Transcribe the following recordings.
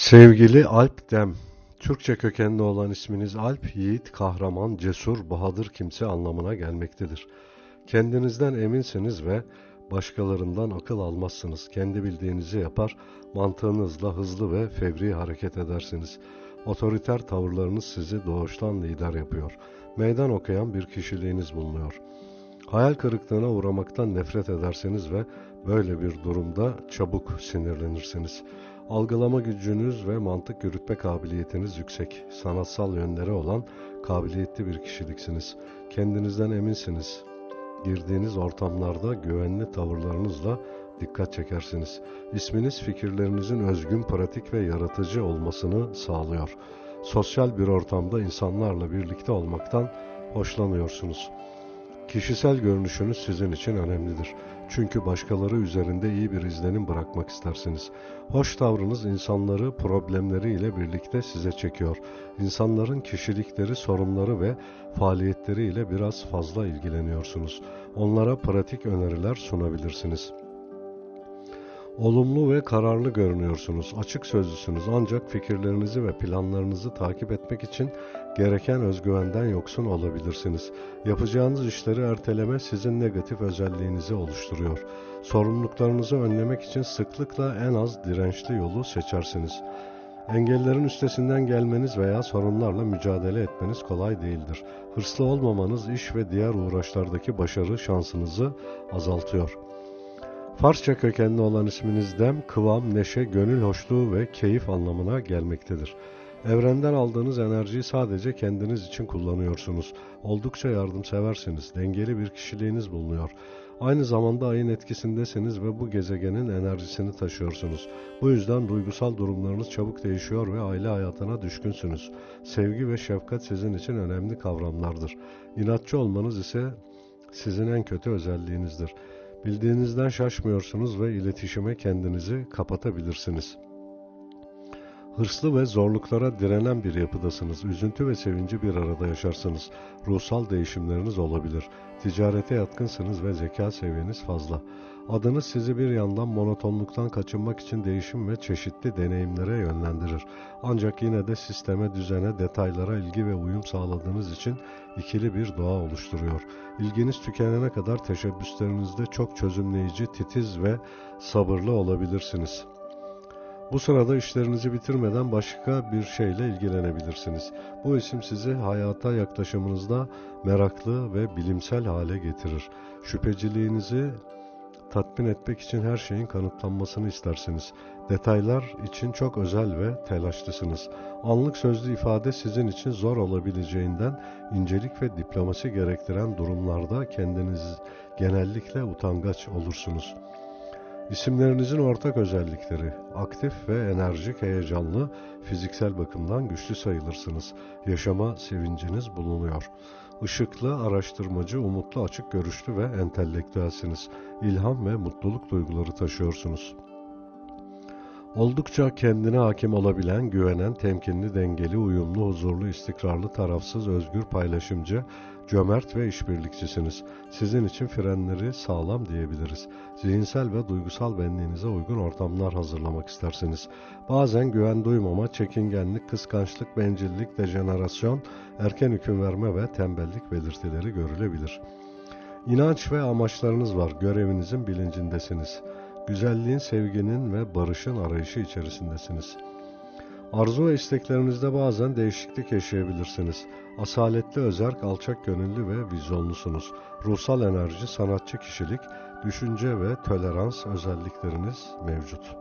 Sevgili Alp Dem, Türkçe kökenli olan isminiz Alp, yiğit, kahraman, cesur, bahadır kimse anlamına gelmektedir. Kendinizden eminsiniz ve başkalarından akıl almazsınız. Kendi bildiğinizi yapar, mantığınızla hızlı ve fevri hareket edersiniz. Otoriter tavırlarınız sizi doğuştan lider yapıyor. Meydan okuyan bir kişiliğiniz bulunuyor. Hayal kırıklığına uğramaktan nefret edersiniz ve böyle bir durumda çabuk sinirlenirsiniz. Algılama gücünüz ve mantık yürütme kabiliyetiniz yüksek. Sanatsal yönleri olan kabiliyetli bir kişiliksiniz. Kendinizden eminsiniz. Girdiğiniz ortamlarda güvenli tavırlarınızla dikkat çekersiniz. İsminiz fikirlerinizin özgün, pratik ve yaratıcı olmasını sağlıyor. Sosyal bir ortamda insanlarla birlikte olmaktan hoşlanıyorsunuz. Kişisel görünüşünüz sizin için önemlidir. Çünkü başkaları üzerinde iyi bir izlenim bırakmak istersiniz. Hoş tavrınız insanları problemleriyle birlikte size çekiyor. İnsanların kişilikleri, sorunları ve faaliyetleriyle biraz fazla ilgileniyorsunuz. Onlara pratik öneriler sunabilirsiniz. Olumlu ve kararlı görünüyorsunuz. Açık sözlüsünüz ancak fikirlerinizi ve planlarınızı takip etmek için gereken özgüvenden yoksun olabilirsiniz. Yapacağınız işleri erteleme sizin negatif özelliğinizi oluşturuyor. Sorumluluklarınızı önlemek için sıklıkla en az dirençli yolu seçersiniz. Engellerin üstesinden gelmeniz veya sorunlarla mücadele etmeniz kolay değildir. Hırslı olmamanız iş ve diğer uğraşlardaki başarı şansınızı azaltıyor. Farsça kökenli olan isminiz dem, kıvam, neşe, gönül hoşluğu ve keyif anlamına gelmektedir. Evrenden aldığınız enerjiyi sadece kendiniz için kullanıyorsunuz. Oldukça yardımseversiniz. Dengeli bir kişiliğiniz bulunuyor. Aynı zamanda ayın etkisindesiniz ve bu gezegenin enerjisini taşıyorsunuz. Bu yüzden duygusal durumlarınız çabuk değişiyor ve aile hayatına düşkünsünüz. Sevgi ve şefkat sizin için önemli kavramlardır. İnatçı olmanız ise sizin en kötü özelliğinizdir. Bildiğinizden şaşmıyorsunuz ve iletişime kendinizi kapatabilirsiniz. Hırslı ve zorluklara direnen bir yapıdasınız. Üzüntü ve sevinci bir arada yaşarsınız. Ruhsal değişimleriniz olabilir. Ticarete yatkınsınız ve zeka seviyeniz fazla. Adınız sizi bir yandan monotonluktan kaçınmak için değişim ve çeşitli deneyimlere yönlendirir. Ancak yine de sisteme, düzene, detaylara ilgi ve uyum sağladığınız için ikili bir doğa oluşturuyor. İlginiz tükenene kadar teşebbüslerinizde çok çözümleyici, titiz ve sabırlı olabilirsiniz.'' Bu sırada işlerinizi bitirmeden başka bir şeyle ilgilenebilirsiniz. Bu isim sizi hayata yaklaşımınızda meraklı ve bilimsel hale getirir. Şüpheciliğinizi tatmin etmek için her şeyin kanıtlanmasını istersiniz. Detaylar için çok özel ve telaşlısınız. Anlık sözlü ifade sizin için zor olabileceğinden incelik ve diplomasi gerektiren durumlarda kendiniz genellikle utangaç olursunuz.'' İsimlerinizin ortak özellikleri, aktif ve enerjik, heyecanlı, fiziksel bakımdan güçlü sayılırsınız. Yaşama sevinciniz bulunuyor. Işıklı, araştırmacı, umutlu, açık görüşlü ve entelektüelsiniz. İlham ve mutluluk duyguları taşıyorsunuz. Oldukça kendine hakim olabilen, güvenen, temkinli, dengeli, uyumlu, huzurlu, istikrarlı, tarafsız, özgür, paylaşımcı, cömert ve işbirlikçisiniz. Sizin için frenleri sağlam diyebiliriz. Zihinsel ve duygusal benliğinize uygun ortamlar hazırlamak istersiniz. Bazen güven duymama, çekingenlik, kıskançlık, bencillik, dejenerasyon, erken hüküm verme ve tembellik belirtileri görülebilir. İnanç ve amaçlarınız var, görevinizin bilincindesiniz. Güzelliğin, sevginin ve barışın arayışı içerisindesiniz. Arzu ve isteklerinizde bazen değişiklik yaşayabilirsiniz. Asaletli özerk, alçak gönüllü ve vizyonlusunuz. Ruhsal enerji, sanatçı kişilik, düşünce ve tolerans özellikleriniz mevcut.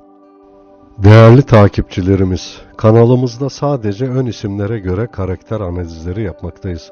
Değerli takipçilerimiz, kanalımızda sadece ön isimlere göre karakter analizleri yapmaktayız.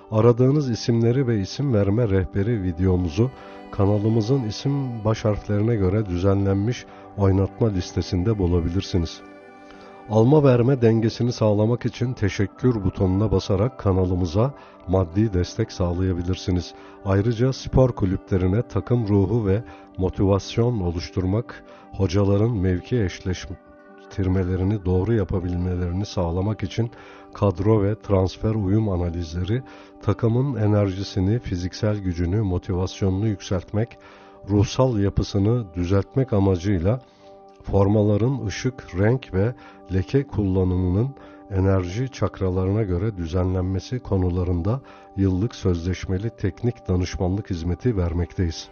Aradığınız isimleri ve isim verme rehberi videomuzu kanalımızın isim baş harflerine göre düzenlenmiş oynatma listesinde bulabilirsiniz. Alma verme dengesini sağlamak için teşekkür butonuna basarak kanalımıza maddi destek sağlayabilirsiniz. Ayrıca spor kulüplerine takım ruhu ve motivasyon oluşturmak, hocaların mevki eşleştirmelerini doğru yapabilmelerini sağlamak için kadro ve transfer uyum analizleri, takımın enerjisini, fiziksel gücünü, motivasyonunu yükseltmek, ruhsal yapısını düzeltmek amacıyla formaların ışık, renk ve leke kullanımının enerji çakralarına göre düzenlenmesi konularında yıllık sözleşmeli teknik danışmanlık hizmeti vermekteyiz.